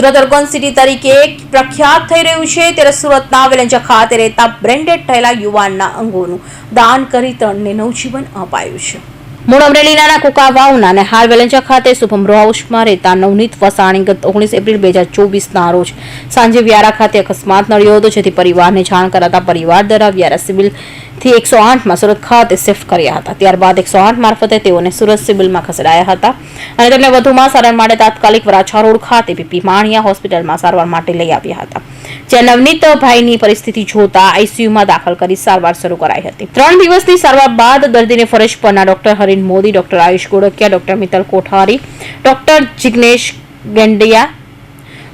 Surat urban city તરીકે પ્રખ્યાત થઈ રહ્યું છે. ત્યારે સુરતના વેલંજા ખાતે રહેતા બ્રેન્ડેડ થયેલા યુવાનના અંગોનું દાન કરી ત્રણને નવજીવન અપાયું છે. મૂળ અમરેલીના કુકાવાવના અને હાલ વેલંજા ખાતે શુભમ રો રહેતા નવનીત વસાણી ગત ઓગણીસ એપ્રિલ બે હજાર ચોવીસના રોજ સાંજે વ્યારા ખાતે અકસ્માત નડ્યો હતો, જેથી પરિવારને જાણ કરાતા પરિવાર દ્વારા વ્યારા સિવિલથી એકસો આઠમાં સુરત ખાતે શિફ્ટ કર્યા હતા. ત્યારબાદ એકસો આઠ મારફતે તેઓને સુરત સિવિલમાં ખસેડાયા હતા અને તેમને વધુમાં સારવાર માટે તાત્કાલિક વરાછા રોડ ખાતે પીપી માણિયા હોસ્પિટલમાં સારવાર માટે લઈ આવ્યા હતા. જ્યાં નવનીત ભાઈની પરિસ્થિતિ જોતા આઈસીયુમાં દાખલ કરી સારવાર શરૂ કરાઈ હતી. ત્રણ દિવસની સારવાર બાદ દર્દીને ફરજ પરના doctor Harin Modi, doctor Ayush Godkiya, doctor Mittal Kothari, doctor Jignesh Gandiya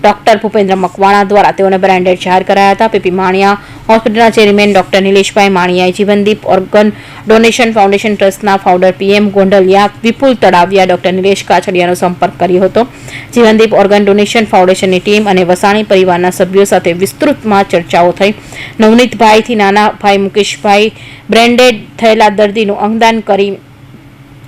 doctor Bhupendra Makwana દ્વારા તેઓને બ્રાન્ડેડ જાહેર કરાયા હતા. પીપી માણિયા હોસ્પિટલના ચેરમેન ડોક્ટર નિલેશભાઈ માણિયાએ જીવનદીપ ઓર્ગન ડોનેશન ફાઉન્ડેશન ટ્રસ્ટના founder PM Gondaliya Vipul Talaviya doctor Nilesh કાછડિયાનો સંપર્ક કર્યો હતો. જીવનદીપ ઓર્ગન ડોનેશન ફાઉન્ડેશનની ટીમ અને વસાણી પરિવારના સભ્યો સાથે વિસ્તૃતમાં ચર્ચાઓ થઈ. નવનીતભાઈથી નાના ભાઈ મુકેશભાઈ બ્રેન્ડેડ થયેલા દર્દીનું અંગદાન કરી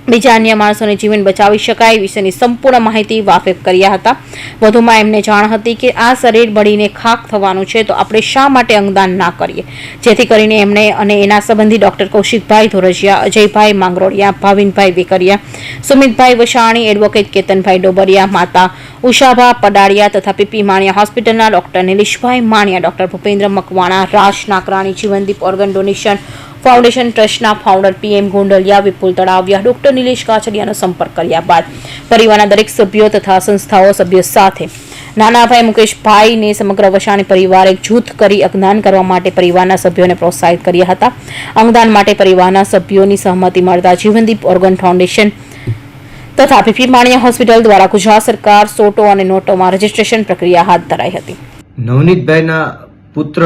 બીજા અન્ય માણસોને જીવન બચાવી શકાય વિશેની સંપૂર્ણ માહિતી વાકેફ કર્યા હતા. વધુમાં એમને જાણ હતી કે આ શરીર બળીને ખાક થવાનું છે, તો આપણે શા માટે અંગદાન ના કરીએ? જેથી કરીને એમણે અને એના સંબંધી ડોક્ટર કૌશિકભાઈ ધોરજિયા, અજયભાઈ માંગરોળિયા, ભાવિનભાઈ વેકરિયા, સુમિતભાઈ વસાણી, એડવોકેટ કેતનભાઈ ડોબરિયા, માતા ઉષાભા પડાડિયા તથા પીપી માણિયા હોસ્પિટલના ડોક્ટર નિલેશભાઈ Maniya, doctor Bhupendra Makwana, Raj Nakrani, Jivandeep organ donation foundation ટ્રસ્ટના founder PM Gondaliya Vipul Talaviya doctor Nilesh કાછડિયાનો સંપર્ક કર્યા બાદ પરિવારના દરેક સભ્યો તથા સંસ્થાઓ સભ્યો સાથે નાનાભાઈ મુકેશભાઈને સમગ્ર વસાણી પરિવારે જૂથ કરી અંગદાન કરવા માટે પરિવારના સભ્યોને પ્રોત્સાહિત કર્યા હતા. અંગદાન માટે પરિવારના સભ્યોની સહમતિ મળતા જીવનદીપ ઓર્ગન ફાઉન્ડેશન તથા પીપી માણિયા હોસ્પિટલ દ્વારા ગુજરાત સરકાર સોટો અને નોટોમાં રજીસ્ટ્રેશન પ્રક્રિયા હાથ ધરાઈ હતી. નવનીતભાઈના પુત્ર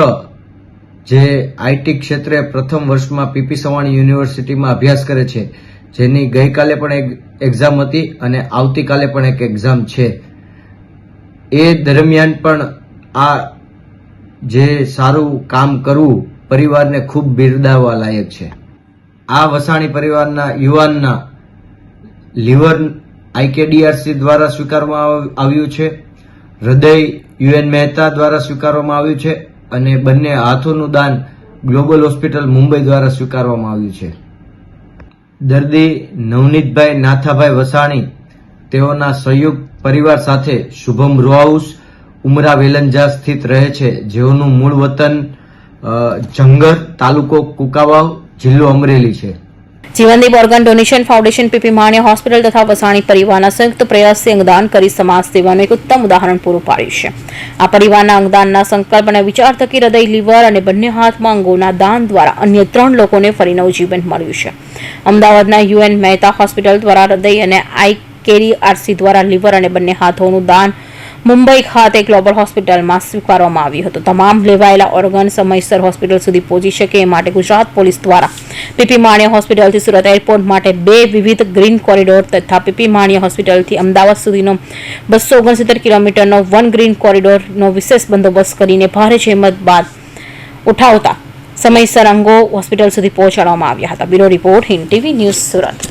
જે આઈટી ક્ષેત્રે પ્રથમ વર્ષમાં પીપી સવાણી યુનિવર્સિટીમાં અભ્યાસ કરે છે, જેની ગઈકાલે પણ એક એક્ઝામ હતી અને આવતીકાલે પણ એક એક્ઝામ છે. એ દરમિયાન પણ આ જે સારું કામ કરવું પરિવારને ખૂબ બિરદાવવા લાયક છે. આ વસાણી પરિવારના યુવાનના લીવર આઈકેડીઆરસી દ્વારા સ્વીકારવામાં આવ્યું છે. હૃદય યુએન મહેતા દ્વારા સ્વીકારવામાં આવ્યું છે. અને બંને હાથોનું દાન ગ્લોબલ હોસ્પિટલ મુંબઈ દ્વારા સ્વીકારવામાં આવ્યું છે. દર્દી નવનીતભાઈ નાથાભાઈ વસાણી, તેઓના સંયુક્ત પરિવાર સાથે શુભમ રો હાઉસ, ઉમરા વેલંજા સ્થિત રહે છે, જેઓનું મૂળ વતન જંગર તાલુકો કુકાવાવ જિલ્લો અમરેલી છે. Jivandeep organ donation foundation PP Maniya hospital તથા વસાણી પરિવારના સંયુક્ત પ્રયાસથી અંગદાન કરી સમાજ સેવાનું એક ઉત્તમ ઉદાહરણ પૂરું પાડ્યું છે. આ પરિવારના અંગદાનના સંકલ્પ અને વિચાર થકી હૃદય, લીવર અને બંને હાથમાં અંગોના દાન દ્વારા અન્ય ત્રણ લોકોને ફરી નવજીવન મળ્યું છે. અમદાવાદના યુએન મહેતા હોસ્પિટલ દ્વારા હૃદય અને આઈ કેરી આરસી દ્વારા લીવર અને બંને હાથોનું દાન મુંબઈ ખાતે ગ્લોબલ હોસ્પિટલમાં સ્વીકારવામાં આવ્યું હતું. તમામ લેવાયેલા ઓર્ગન સમયસર હોસ્પિટલ સુધી પહોંચી શકે એ માટે ગુજરાત પોલીસ દ્વારા પીપી માણિયા હોસ્પિટલથી સુરત એરપોર્ટ માટે બે વિવિધ ગ્રીન કોરિડોર તથા પીપી માણિયા હોસ્પિટલથી અમદાવાદ સુધીનો બસો ઓગણસિત્તેર કિલોમીટરનો વન ગ્રીન કોરિડોરનો વિશેષ બંદોબસ્ત કરીને ભારે જહેમત બાદ ઉઠાવતા સમયસર અંગો હોસ્પિટલ સુધી પહોંચાડવામાં આવ્યા હતા. Bureau report Hind TV news Surat.